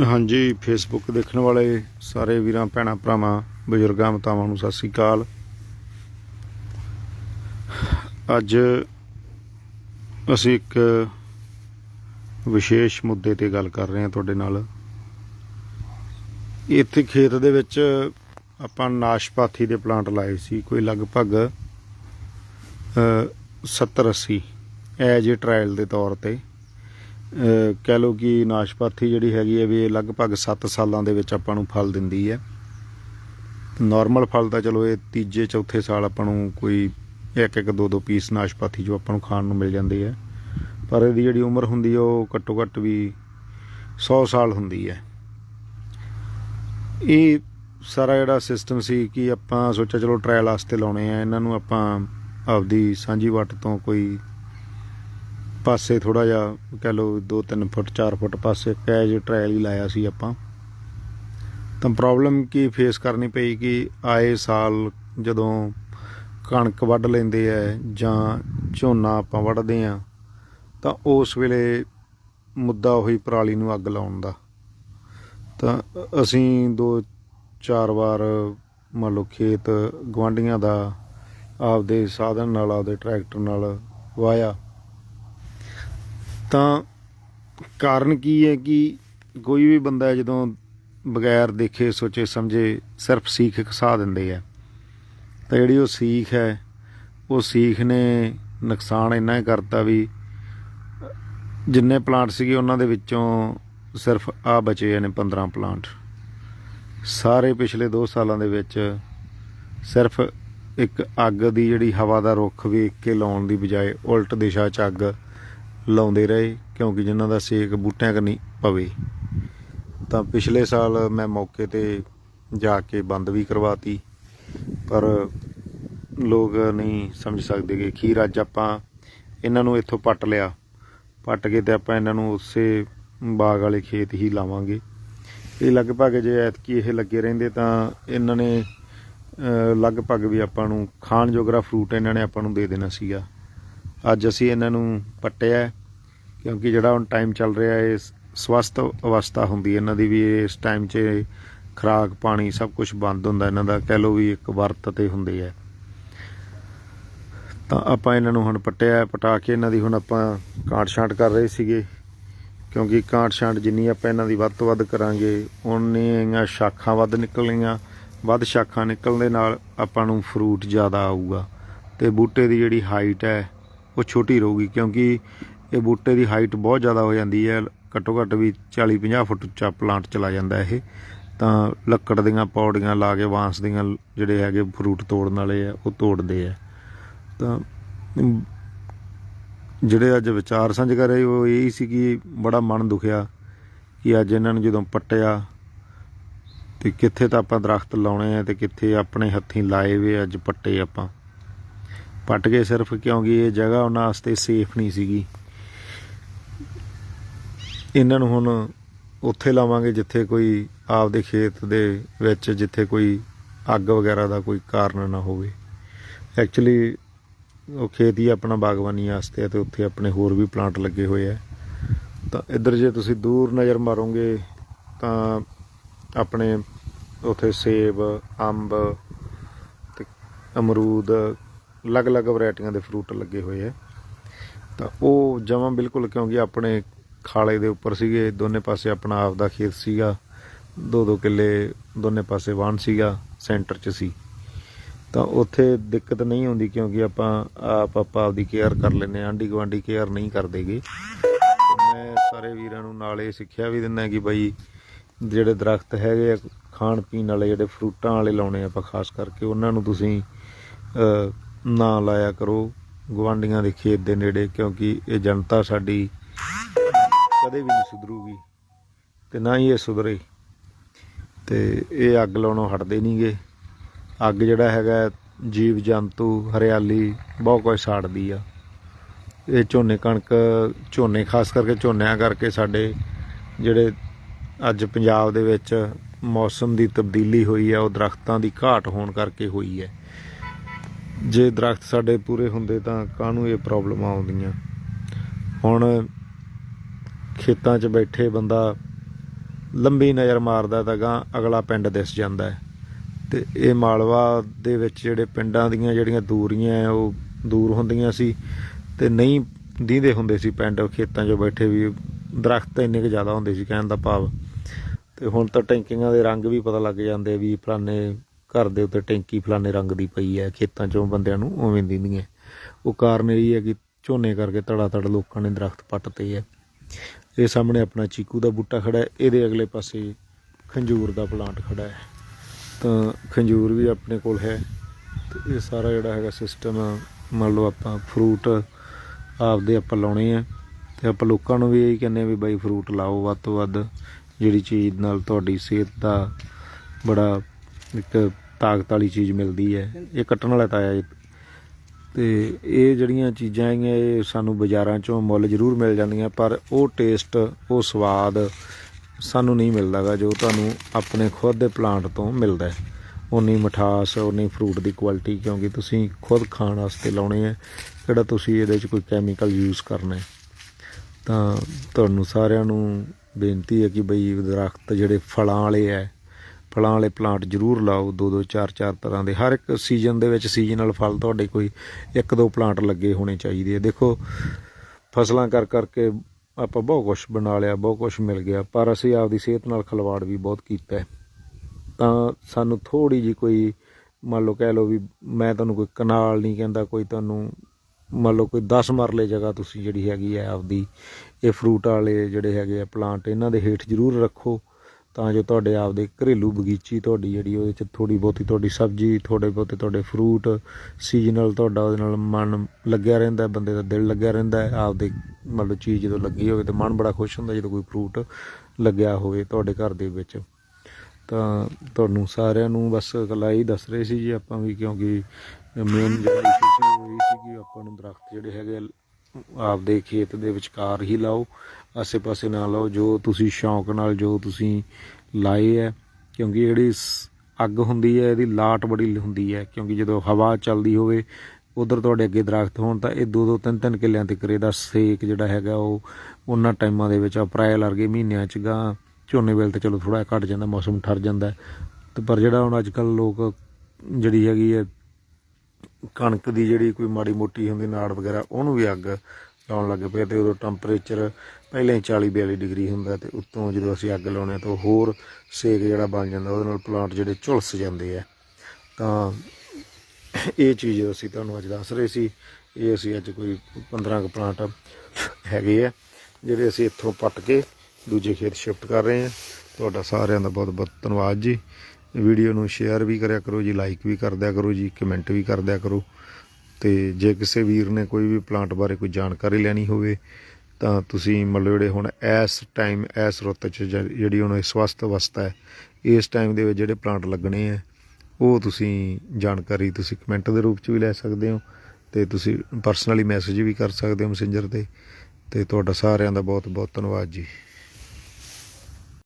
ਹਾਂਜੀ ਫੇਸਬੁੱਕ ਦੇਖਣ ਵਾਲੇ ਸਾਰੇ ਵੀਰਾਂ ਭੈਣਾਂ ਭਰਾਵਾਂ ਬਜ਼ੁਰਗਾਂ ਮਾਤਾਵਾਂ ਨੂੰ ਸਤਿ ਸ੍ਰੀ ਅਕਾਲ। ਅੱਜ ਅਸੀਂ ਇੱਕ ਵਿਸ਼ੇਸ਼ ਮੁੱਦੇ ਤੇ ਗੱਲ ਕਰ ਰਹੇ ਹਾਂ ਤੁਹਾਡੇ ਨਾਲ। ਇੱਥੇ ਖੇਤ ਦੇ ਵਿੱਚ ਆਪਾਂ ਨਾਸ਼ਪਾਤੀ ਦੇ ਪਲਾਂਟ ਲਾਏ ਸੀ ਕੋਈ ਲਗਭਗ ਅ, 70 80 ਐਜ ਏ ਟ੍ਰਾਇਲ ਦੇ ਤੌਰ ਤੇ। ਕਹਿ ਲਓ ਕਿ ਨਾਸ਼ਪਾਤੀ ਜਿਹੜੀ ਹੈਗੀ ਹੈ ਵੀ ਇਹ ਲਗਭਗ 7 ਸਾਲਾਂ ਦੇ ਵਿੱਚ ਆਪਾਂ ਨੂੰ ਫਲ ਦਿੰਦੀ ਹੈ। ਨਾਰਮਲ ਫਲ ਤਾਂ ਚਲੋ ਇਹ ਤੀਜੇ, ਚੌਥੇ ਸਾਲ ਆਪਾਂ ਨੂੰ ਕੋਈ ਇੱਕ ਇੱਕ, ਦੋ ਦੋ ਪੀਸ ਨਾਸ਼ਪਾਤੀ ਜੋ ਆਪਾਂ ਨੂੰ ਖਾਣ ਨੂੰ ਮਿਲ ਜਾਂਦੀ ਹੈ ਪਰ ਇਹਦੀ ਜਿਹੜੀ ਉਮਰ ਹੁੰਦੀ ਹੈ ਉਹ ਘੱਟੋ ਘੱਟ ਵੀ 100 ਸਾਲ ਹੁੰਦੀ ਹੈ। ਇਹ ਸਾਰਾ ਜਿਹੜਾ ਸਿਸਟਮ ਸੀ ਕਿ ਆਪਾਂ ਸੋਚਿਆ ਚਲੋ ਟ੍ਰਾਇਲ ਵਾਸਤੇ ਲਾਉਣੇ ਆ, ਇਹਨਾਂ ਨੂੰ ਆਪਾਂ ਆਪਦੀ ਸਾਂਝੀ ਵੱਟ ਤੋਂ ਕੋਈ ਪਾਸੇ ਥੋੜਾ ਜਿਹਾ, ਕਹਿ ਲਓ 2-3 ਫੁੱਟ 4 ਫੁੱਟ ਪਾਸੇ ਕੈਜ ਟ੍ਰਾਇਲ ਹੀ ਲਾਇਆ ਸੀ ਆਪਾਂ। ਤਾਂ ਪ੍ਰੋਬਲਮ ਕੀ ਫੇਸ ਕਰਨੀ ਪਈ ਕਿ ਆਏ ਸਾਲ ਜਦੋਂ ਕਣਕ ਵੱਢ ਲੈਂਦੇ ਐ ਜਾਂ ਝੋਨਾ ਆਪਾਂ ਵੱਢਦੇ ਆ, ਤਾਂ ਉਸ ਵੇਲੇ ਮੁੱਦਾ ਉਹੀ ਪਰਾਲੀ ਨੂੰ ਅੱਗ ਲਾਉਣ ਦਾ। ਤਾਂ ਅਸੀਂ ਦੋ ਚਾਰ ਵਾਰ ਮੰਨ ਲਓ ਖੇਤ ਗਵਾਂਡੀਆਂ ਦਾ ਆਪਦੇ ਸਾਧਨ ਨਾਲ, ਆਪਦੇ ਟਰੈਕਟਰ ਨਾਲ ਵਾਇਆ। ਤਾਂ ਕਾਰਨ ਕੀ ਹੈ ਕਿ ਕੋਈ ਵੀ ਬੰਦਾ ਜਦੋਂ ਬਗੈਰ ਦੇਖੇ, ਸੋਚੇ, ਸਮਝੇ ਸਿਰਫ ਸੀਖ ਖਸਾ ਦਿੰਦੇ ਆ, ਤਾਂ ਜਿਹੜੀ ਉਹ ਸੀਖ ਹੈ, ਉਹ ਸੀਖ ਨੇ ਨੁਕਸਾਨ ਇੰਨਾ ਹੀ ਕਰਤਾ ਵੀ ਜਿੰਨੇ ਪਲਾਂਟ ਸੀਗੇ ਉਹਨਾਂ ਦੇ ਵਿੱਚੋਂ ਸਿਰਫ ਆ ਬਚੇ ਨੇ 15 ਪਲਾਂਟ। ਸਾਰੇ ਪਿਛਲੇ 2 ਸਾਲਾਂ ਦੇ ਵਿੱਚ ਸਿਰਫ ਇੱਕ ਅੱਗ ਦੀ ਜਿਹੜੀ ਹਵਾ ਦਾ ਰੁੱਖ ਵੇਖ ਕੇ ਲਾਉਣ ਦੀ ਬਜਾਏ ਉਲਟ ਦਿਸ਼ਾ 'ਚ ਅੱਗ ਲਾਉਂਦੇ ਰਹੇ ਕਿਉਂਕਿ ਜਿਨ੍ਹਾਂ ਦਾ ਸੇਕ ਬੂਟਿਆਂ ਕਰਨੀ ਪਵੇ। ਤਾਂ ਪਿਛਲੇ ਸਾਲ ਮੈਂ ਮੌਕੇ ਤੇ ਜਾ ਕੇ ਬੰਦ ਵੀ ਕਰਵਾਤੀ, ਪਰ ਲੋਕ ਨਹੀਂ ਸਮਝ ਸਕਦੇ ਕਿ ਖੀਰ ਅੱਜ ਆਪਾਂ ਇਹਨਾਂ ਨੂੰ ਇੱਥੋਂ ਪੱਟ ਲਿਆ। ਪੱਟ ਕੇ ਤੇ ਆਪਾਂ ਇਹਨਾਂ ਨੂੰ ਉਸੇ ਬਾਗ ਵਾਲੇ ਖੇਤ ਹੀ ਲਾਵਾਂਗੇ। ਇਹ ਲਗਭਗ ਜੇ ਐਤਕੀ ਇਹ ਲੱਗੇ ਰਹਿੰਦੇ ਤਾਂ ਇਹਨਾਂ ਨੇ ਲਗਭਗ ਵੀ ਆਪਾਂ ਨੂੰ ਖਾਣ ਜੋਗਰਾ ਫਰੂਟ ਇਹਨਾਂ ਨੇ ਆਪਾਂ ਨੂੰ ਦੇ ਦੇਣਾ ਸੀਗਾ। ਅੱਜ ਅਸੀਂ ਇਹਨਾਂ ਨੂੰ ਪੱਟਿਆ ਕਿਉਂਕਿ ਜਿਹੜਾ ਹੁਣ ਟਾਈਮ ਚੱਲ ਰਿਹਾ ਹੈ ਸਵਸਥ ਅਵਸਥਾ ਹੁੰਦੀ ਇਹਨਾਂ ਦੀ ਵੀ ਇਸ ਟਾਈਮ 'ਚ ਖਰਾਕ, ਪਾਣੀ ਸਭ ਕੁਝ ਬੰਦ ਹੁੰਦਾ ਇਹਨਾਂ ਦਾ, ਕਹਿ ਲਓ ਵੀ ਇੱਕ ਵਰਤ ਤੇ ਹੁੰਦੇ ਹੈ ਤਾਂ ਆਪਾਂ ਇਹਨਾਂ ਨੂੰ ਹੁਣ ਪੱਟਿਆ, ਪਟਾ ਕੇ ਇਹਨਾਂ ਦੀ ਹੁਣ ਆਪਾਂ ਕਾਟ ਛਾਂਟ ਕਰ ਰਹੇ ਸੀਗੇ, ਕਿਉਂਕਿ ਕਾਟ ਛਾਂਟ ਜਿੰਨੀ ਆਪਾਂ ਇਹਨਾਂ ਦੀ ਵੱਧ ਤੋਂ ਵੱਧ ਕਰਾਂਗੇ, ਉਨੀਆਂ ਸ਼ਾਖਾਂ ਵੱਧ ਨਿਕਲਣੀਆਂ, ਵੱਧ ਸ਼ਾਖਾਂ ਨਿਕਲਣ ਦੇ ਨਾਲ ਆਪਾਂ ਨੂੰ ਫਰੂਟ ਜ਼ਿਆਦਾ ਆਊਗਾ। ਤੇ ਬੂਟੇ ਦੀ ਜਿਹੜੀ ਹਾਈਟ ਹੈ ਉਹ ਛੋਟੀ ਰਹੂਗੀ ਕਿਉਂਕਿ ਇਹ ਬੂਟੇ ਦੀ ਹਾਈਟ ਬਹੁਤ ਜ਼ਿਆਦਾ ਹੋ ਜਾਂਦੀ ਹੈ। ਘੱਟੋ ਘੱਟ ਵੀ 40 50 ਫੁੱਟ ਉੱਚਾ ਪਲਾਂਟ ਚਲਾ ਜਾਂਦਾ ਇਹ। ਤਾਂ ਲੱਕੜ ਦੀਆਂ ਪੌੜੀਆਂ ਲਾ ਕੇ ਬਾਂਸ ਦੀਆਂ ਜਿਹੜੇ ਹੈਗੇ ਫਰੂਟ ਤੋੜਨ ਵਾਲੇ ਆ, ਉਹ ਤੋੜਦੇ ਆ। ਤਾਂ ਜਿਹੜੇ ਅੱਜ ਵਿਚਾਰ ਸਾਂਝ ਕਰ ਰਹੇ ਉਹ ਇਹ ਸੀ ਕਿ ਬੜਾ ਮਨ ਦੁਖਿਆ ਕਿ ਅੱਜ ਇਹਨਾਂ ਨੂੰ ਜਦੋਂ ਪੱਟਿਆ ਤੇ ਕਿੱਥੇ ਤਾਂ ਆਪਾਂ ਦਰਖਤ ਲਾਉਣੇ ਆ ਤੇ ਕਿੱਥੇ ਆਪਣੇ ਹੱਥੀਂ ਲਾਏ ਵੇ ਅੱਜ ਪੱਟੇ ਆਪਾਂ। ਪੱਟ ਗਏ ਸਿਰਫ ਕਿਉਂਕਿ ਇਹ ਜਗ੍ਹਾ ਉਹਨਾਂ ਵਾਸਤੇ ਸੇਫ ਨਹੀਂ ਸੀਗੀ। ਇਹਨਾਂ ਨੂੰ ਹੁਣ ਉੱਥੇ ਲਾਵਾਂਗੇ ਜਿੱਥੇ ਕੋਈ ਆਪਦੇ ਖੇਤ ਦੇ ਵਿੱਚ ਜਿੱਥੇ ਕੋਈ ਅੱਗ ਵਗੈਰਾ ਦਾ ਕੋਈ ਕਾਰਨ ਨਾ ਹੋਵੇ। ਐਕਚੁਅਲੀ ਉਹ ਖੇਤ ਹੀ ਆਪਣਾ ਬਾਗਬਾਨੀ ਵਾਸਤੇ ਹੈ ਤੇ ਉੱਥੇ ਆਪਣੇ ਹੋਰ ਵੀ ਪਲਾਂਟ ਲੱਗੇ ਹੋਏ ਆ। ਤਾਂ ਇੱਧਰ ਜੇ ਤੁਸੀਂ ਦੂਰ ਨਜ਼ਰ ਮਾਰੋਗੇ ਤਾਂ ਆਪਣੇ ਉੱਥੇ ਸੇਬ, ਅੰਬ ਤੇ ਅਮਰੂਦ ਅਲੱਗ-ਅਲੱਗ ਵੈਰਾਈਟੀਆਂ ਦੇ ਫਰੂਟ ਲੱਗੇ ਹੋਏ ਆ। ਤਾਂ ਉਹ ਜਮਾਂ ਬਿਲਕੁਲ ਕਿਉਂਕਿ ਆਪਣੇ ਖਾਲੇ ਦੇ ਉੱਪਰ ਸੀਗੇ, ਦੋਨੇ ਪਾਸੇ ਆਪਣਾ ਆਪ ਦਾ ਖੇਤ ਸੀਗਾ ਦੋ ਦੋ ਕਿੱਲੇ ਦੋਨੇ ਪਾਸੇ ਵਾਹਣ ਸੀਗਾ, ਸੈਂਟਰ 'ਚ ਸੀ। ਤਾਂ ਉੱਥੇ ਦਿੱਕਤ ਨਹੀਂ ਹੁੰਦੀ ਕਿਉਂਕਿ ਆਪਾਂ ਆਪ ਆਪਾਂ ਆਪਦੀ ਕੇਅਰ ਕਰ ਲੈਂਦੇ ਹਾਂ ਆਂਢੀ ਗੁਆਂਢੀ ਕੇਅਰ ਨਹੀਂ ਕਰਦੇਗੇ। ਤੇ ਮੈਂ ਸਾਰੇ ਵੀਰਾਂ ਨੂੰ ਨਾਲ ਇਹ ਸਿੱਖਿਆ ਵੀ ਦਿੰਦਾ ਕਿ ਬਈ ਜਿਹੜੇ ਦਰਖਤ ਹੈਗੇ ਆ ਖਾਣ ਪੀਣ ਵਾਲੇ ਜਿਹੜੇ ਫਰੂਟਾਂ ਵਾਲੇ ਲਾਉਣੇ ਆਪਾਂ, ਖਾਸ ਕਰਕੇ ਉਹਨਾਂ ਨੂੰ ਤੁਸੀਂ ਨਾ ਲਾਇਆ ਕਰੋ ਗਵਾਂਡੀਆਂ ਦੇ ਖੇਤ ਦੇ ਨੇੜੇ, ਕਿਉਂਕਿ ਇਹ ਜਨਤਾ ਸਾਡੀ ਕਦੇ ਵੀ ਨਹੀਂ ਸੁਧਰੂਗੀ ਤੇ ਨਾ ਹੀ ਇਹ ਸੁਧਰੇ। ਤੇ ਇਹ ਅੱਗ ਲਾਉਣੋਂ ਹਟਦੇ ਨਹੀਂਗੇ ਅੱਗ ਜਿਹੜਾ ਹੈਗਾ, ਜੀਵ ਜੰਤੂ, ਹਰਿਆਲੀ ਬਹੁਤ ਕੁਝ ਸਾੜਦੀ ਆ। ਇਹ ਝੋਨੇ ਕਣਕ, ਝੋਨੇ ਖਾਸ ਕਰਕੇ ਝੋਨਿਆਂ ਕਰਕੇ ਸਾਡੇ ਜਿਹੜੇ ਅੱਜ ਪੰਜਾਬ ਦੇ ਵਿੱਚ ਮੌਸਮ ਦੀ ਤਬਦੀਲੀ ਹੋਈ ਆ, ਉਹ ਦਰਖਤਾਂ ਦੀ ਘਾਟ ਹੋਣ ਕਰਕੇ ਹੋਈ ਹੈ। ਜੇ ਦਰਖਤ ਸਾਡੇ ਪੂਰੇ ਹੁੰਦੇ ਤਾਂ ਕਾਹਨੂੰ ਇਹ ਪ੍ਰੋਬਲਮਾਂ ਆਉਂਦੀਆਂ? ਹੁਣ ਖੇਤਾਂ 'ਚ ਬੈਠੇ ਬੰਦਾ ਲੰਬੀ ਨਜ਼ਰ ਮਾਰਦਾ ਤਾਂ ਗਾਂ ਅਗਲਾ ਪਿੰਡ ਦਿਸ ਜਾਂਦਾ ਹੈ। ਤੇ ਇਹ ਮਾਲਵਾ ਦੇ ਵਿੱਚ ਜਿਹੜੇ ਪਿੰਡਾਂ ਦੀਆਂ ਜਿਹੜੀਆਂ ਦੂਰੀਆਂ ਹੈ, ਉਹ ਦੂਰ ਹੁੰਦੀਆਂ ਸੀ ਤੇ ਨਹੀਂ ਦੀਂਦੇ ਹੁੰਦੇ ਸੀ ਪਿੰਡ ਖੇਤਾਂ 'ਚ ਬੈਠੇ ਵੀ ਦਰਖਤ ਇੰਨੇ ਕੁ ਜ਼ਿਆਦਾ ਹੁੰਦੇ ਸੀ ਕਹਿਣ ਦਾ ਭਾਵ। ਤੇ ਹੁਣ ਤਾਂ ਟੈਂਕੀਆਂ ਦੇ ਰੰਗ ਵੀ ਪਤਾ ਲੱਗ ਜਾਂਦੇ ਵੀ ਫਲਾਣੇ ਘਰ ਦੇ ਉੱਤੇ ਟੈਂਕੀ ਫਲਾਣੇ ਰੰਗ ਦੀ ਪਈ ਹੈ, ਖੇਤਾਂ 'ਚੋਂ ਬੰਦਿਆਂ ਨੂੰ ਉਵੇਂ ਦਿੰਦੀਆਂ ਉਹ ਕਾਰਨ ਇਹ ਹੈ ਕਿ ਝੋਨੇ ਕਰਕੇ ਧੜਾ ਧੜ ਲੋਕਾਂ ਨੇ ਦਰਖਤ ਪੱਟਤੇ ਹੈ। ਇਹ ਸਾਹਮਣੇ ਆਪਣਾ ਚੀਕੂ ਦਾ ਬੂਟਾ ਖੜਾ ਹੈ, ਇਹਦੇ ਅਗਲੇ ਪਾਸੇ ਖੰਜੂਰ ਦਾ ਪਲਾਂਟ ਖੜਾ ਹੈ। ਤਾਂ ਖੰਜੂਰ ਵੀ ਆਪਣੇ ਕੋਲ ਹੈ। ਤੇ ਇਹ ਸਾਰਾ ਜਿਹੜਾ ਹੈਗਾ ਸਿਸਟਮ ਮੰਨ ਲਓ ਆਪਾਂ ਫਰੂਟ ਆਪਦੇ ਆਪਾਂ ਲਾਉਣੇ ਆ। ਤੇ ਆਪਾਂ ਲੋਕਾਂ ਨੂੰ ਵੀ ਇਹੀ ਕਹਿੰਦੇ ਆ ਵੀ ਬਾਈ ਫਰੂਟ ਲਾਓ ਵੱਧ ਤੋਂ ਵੱਧ। ਜਿਹੜੀ ਚੀਜ਼ ਨਾਲ ਤੁਹਾਡੀ ਸਿਹਤ ਦਾ ਬੜਾ ਇੱਕ ਤਾਕਤ ਵਾਲੀ ਚੀਜ਼ ਮਿਲਦੀ ਹੈ। ਇਹ ਕੱਟਣ ਵਾਲਾ ਤਾਂ ਹੈ ਤੇ ਇਹ ਜਿਹੜੀਆਂ ਚੀਜ਼ਾਂ ਹੈਗੀਆਂ, ਇਹ ਸਾਨੂੰ ਬਾਜ਼ਾਰਾਂ ਚੋਂ ਮੁੱਲ ਜ਼ਰੂਰ ਮਿਲ ਜਾਂਦੀਆਂ, ਪਰ ਉਹ ਟੇਸਟ, ਉਹ ਸਵਾਦ ਸਾਨੂੰ ਨਹੀਂ ਮਿਲਦਾਗਾ, ਜੋ ਤੁਹਾਨੂੰ ਆਪਣੇ ਖੁਦ ਦੇ ਪਲਾਂਟ ਤੋਂ ਮਿਲਦਾ ਹੈ। ਉਨੀ ਮਿਠਾਸ ਉਨੀ ਫਰੂਟ ਦੀ ਕੁਆਲਿਟੀ ਕਿਉਂਕਿ ਤੁਸੀਂ ਖੁਦ ਖਾਣ ਵਾਸਤੇ ਲਾਉਣੇ ਆ, ਕਿਹੜਾ ਤੁਸੀਂ ਇਹਦੇ 'ਚ ਕੋਈ ਕੈਮੀਕਲ ਯੂਜ਼ ਕਰਨਾ ਹੈ। ਤਾਂ ਤੁਹਾਨੂੰ ਸਾਰਿਆਂ ਨੂੰ ਬੇਨਤੀ ਹੈ ਕਿ ਬਈ ਦਰਖਤ ਜਿਹੜੇ ਫਲਾਂ ਵਾਲੇ ਹੈ ਫਲਾਂ ਵਾਲੇ ਪਲਾਂਟ ਜ਼ਰੂਰ ਲਾਓ, ਦੋ ਦੋ, ਚਾਰ ਚਾਰ ਤਰ੍ਹਾਂ ਦੇ। ਹਰ ਇੱਕ ਸੀਜ਼ਨ ਦੇ ਵਿੱਚ ਸੀਜ਼ਨਲ ਫਲ ਤੁਹਾਡੇ ਕੋਈ ਇੱਕ ਦੋ ਪਲਾਂਟ ਲੱਗੇ ਹੋਣੇ ਚਾਹੀਦੇ ਆ। ਦੇਖੋ, ਫਸਲਾਂ ਕਰ ਕਰਕੇ ਆਪਾਂ ਬਹੁਤ ਕੁਝ ਬਣਾ ਲਿਆ, ਬਹੁਤ ਕੁਝ ਮਿਲ ਗਿਆ, ਪਰ ਅਸੀਂ ਆਪਦੀ ਸਿਹਤ ਨਾਲ ਖਿਲਵਾੜ ਵੀ ਬਹੁਤ ਕੀਤਾ ਤਾਂ ਸਾਨੂੰ ਥੋੜੀ ਜੀ ਕੋਈ, ਮੰਨ ਲਓ, ਕਹਿ ਲਓ ਵੀ ਮੈਂ ਤੁਹਾਨੂੰ ਕੋਈ ਕਨਾਲ ਨਹੀਂ ਕਹਿੰਦਾ, ਕੋਈ ਤੁਹਾਨੂੰ, ਮੰਨ ਲਓ, ਕੋਈ 10 ਮਰਲੇ ਜਗ੍ਹਾ ਤੁਸੀਂ ਜਿਹੜੀ ਹੈਗੀ ਹੈ ਆਪਦੀ, ਇਹ ਫਰੂਟ ਵਾਲੇ ਜਿਹੜੇ ਹੈਗੇ ਆ ਪਲਾਂਟ, ਇਹਨਾਂ ਦੇ ਹੇਠ ਜ਼ਰੂਰ ਰੱਖੋ। ਤਾਂ ਜੋ ਤੁਹਾਡੇ ਆਪਦੇ ਘਰੇਲੂ ਬਗੀਚੀ ਤੁਹਾਡੀ ਜਿਹੜੀ ਉਹਦੇ ਚ ਥੋੜੀ ਬਹੁਤੀ ਤੁਹਾਡੀ ਸਬਜ਼ੀ ਥੋੜੇ ਬਹੁਤੇ ਤੁਹਾਡੇ ਫਰੂਟ ਸੀਜ਼ਨਲ ਤੁਹਾਡਾ ਉਹਦੇ ਨਾਲ ਮਨ ਲੱਗਿਆ ਰਹਿੰਦਾ ਬੰਦੇ ਦਾ ਦਿਲ ਲੱਗਿਆ ਰਹਿੰਦਾ ਹੈ ਆਪਦੇ ਮਤਲਬ ਚੀਜ਼ ਜਦੋਂ ਲੱਗੀ ਹੋਵੇ ਤਾਂ ਮਨ ਬੜਾ ਖੁਸ਼ ਹੁੰਦਾ ਜਦੋਂ ਕੋਈ ਫਰੂਟ ਲੱਗਿਆ ਹੋਵੇ ਤੁਹਾਡੇ ਘਰ ਦੇ ਵਿੱਚ। ਤਾਂ ਤੁਹਾਨੂੰ ਸਾਰਿਆਂ ਨੂੰ ਬਸ ਇਕੱਲਾ ਹੀ ਦੱਸ ਰਹੇ ਸੀ ਜੀ ਆਪਾਂ ਵੀ ਕਿਉਂਕਿ ਮੇਨ ਜਿਹੜਾ ਇਸ਼ੂ ਸੀ ਉਹ ਇਹ ਸੀ ਕਿ ਆਪਾਂ ਨੂੰ ਦਰਖਤ ਜਿਹੜੇ ਹੈਗੇ ਆ, ਆਪਦੇ ਖੇਤ ਦੇ ਵਿਚਕਾਰ ਹੀ ਲਾਓ, ਆਸੇ-ਪਾਸੇ ਨਾ ਲਾਓ ਜੋ ਤੁਸੀਂ ਸ਼ੌਂਕ ਨਾਲ, ਜੋ ਤੁਸੀਂ ਲਾਏ ਹੈ, ਕਿਉਂਕਿ ਜਿਹੜੀ ਸ- ਅੱਗ ਹੁੰਦੀ ਹੈ, ਇਹਦੀ ਲਾਟ ਬੜੀ ਹੁੰਦੀ ਹੈ, ਕਿਉਂਕਿ ਜਦੋਂ ਹਵਾ ਚੱਲਦੀ ਹੋਵੇ, ਉਧਰ ਤੁਹਾਡੇ ਅੱਗੇ ਦਰਖਤ ਹੋਣ, ਤਾਂ ਇਹ ਦੋ ਦੋ ਤਿੰਨ ਤਿੰਨ ਕਿੱਲਿਆਂ ਤੇ ਕਰੇ ਦਾ ਸੇਕ ਜਿਹੜਾ ਹੈਗਾ, ਉਹ ਉਹਨਾਂ ਟਾਈਮਾਂ ਦੇ ਵਿੱਚ ਅਪ੍ਰੈਲ ਵਰਗੇ ਮਹੀਨਿਆਂ ਚ ਗਾਂ ਝੋਨੇ ਵੇਲੇ ਤਾਂ ਚਲੋ ਥੋੜਾ ਘਟ ਜਾਂਦਾ, ਮੌਸਮ ਠਰ ਜਾਂਦਾ ਹੈ। ਤੇ ਪਰ ਜਿਹੜਾ ਹੁਣ ਅੱਜ ਕੱਲ ਲੋਕ ਜਿਹੜੀ ਹੈਗੀ ਹੈ ਕਣਕ ਦੀ ਜਿਹੜੀ ਕੋਈ ਮਾੜੀ ਮੋਟੀ ਹੁੰਦੀ, ਨਾੜ ਵਗੈਰਾ, ਉਹਨੂੰ ਵੀ ਅੱਗ ਲਾਉਣ ਲੱਗ ਪਏ ਤੇ ਉਦੋਂ ਟੈਂਪਰੇਚਰ ਪਹਿਲਾਂ ਹੀ 40 42 ਡਿਗਰੀ ਹੁੰਦਾ ਤੇ ਉੱਤੋਂ ਜਦੋਂ ਅਸੀਂ ਅੱਗ ਲਾਉਣੇ ਤਾਂ ਹੋਰ ਸੇਕ ਜਿਹੜਾ ਬਣ ਜਾਂਦਾ, ਉਹਦੇ ਨਾਲ ਪਲਾਂਟ ਜਿਹੜੇ ਝੁਲਸ ਜਾਂਦੇ ਆ। ਤਾਂ ਇਹ ਚੀਜ਼ ਅਸੀਂ ਤੁਹਾਨੂੰ ਅੱਜ ਦੱਸ ਰਹੇ ਸੀ, ਇਹ ਅਸੀਂ ਅੱਜ ਕੋਈ 15 ਕੁ ਪਲਾਂਟ ਹੈਗੇ ਆ, ਜਿਹੜੇ ਅਸੀਂ ਇੱਥੋਂ ਪੱਟ ਕੇ ਦੂਜੇ ਖੇਤ ਸ਼ਿਫਟ ਕਰ ਰਹੇ ਹਾਂ ਤੁਹਾਡਾ ਸਾਰਿਆਂ ਦਾ ਬਹੁਤ ਬਹੁਤ ਧੰਨਵਾਦ ਜੀ। ਵੀਡੀਓ ਨੂੰ ਸ਼ੇਅਰ ਵੀ ਕਰਿਆ ਕਰੋ ਜੀ ਲਾਈਕ ਵੀ ਕਰ ਦਿਆ ਕਰੋ ਜੀ ਕਮੈਂਟ ਵੀ ਕਰ ਦਿਆ ਕਰੋ। ਤੇ ਜੇ ਕਿਸੇ ਵੀਰ ਨੇ ਕੋਈ ਵੀ ਪਲਾਂਟ ਬਾਰੇ ਕੋਈ ਜਾਣਕਾਰੀ ਲੈਣੀ ਹੋਵੇ, ਤਾਂ ਤੁਸੀਂ ਮਤਲਬ ਜਿਹੜੇ ਹੁਣ ਇਸ ਟਾਈਮ ਇਸ ਰੁੱਤ 'ਚ ਜਿਹੜੀ ਹੁਣ ਇਸ ਵਸਤ ਅਵਸਥਾ ਹੈ, ਇਸ ਟਾਈਮ ਦੇ ਵਿੱਚ ਜਿਹੜੇ ਪਲਾਂਟ ਲੱਗਣੇ ਆ, ਉਹ ਤੁਸੀਂ ਜਾਣਕਾਰੀ ਤੁਸੀਂ ਕਮੈਂਟ ਦੇ ਰੂਪ 'ਚ ਵੀ ਲੈ ਸਕਦੇ ਹੋ ਤੇ ਤੁਸੀਂ ਪਰਸਨਲੀ ਮੈਸੇਜ ਵੀ ਕਰ ਸਕਦੇ ਹੋ ਮੈਸੇਂਜਰ ਤੇ। ਤੇ ਤੁਹਾਡਾ ਸਾਰਿਆਂ ਦਾ ਬਹੁਤ ਬਹੁਤ ਧੰਨਵਾਦ ਜੀ।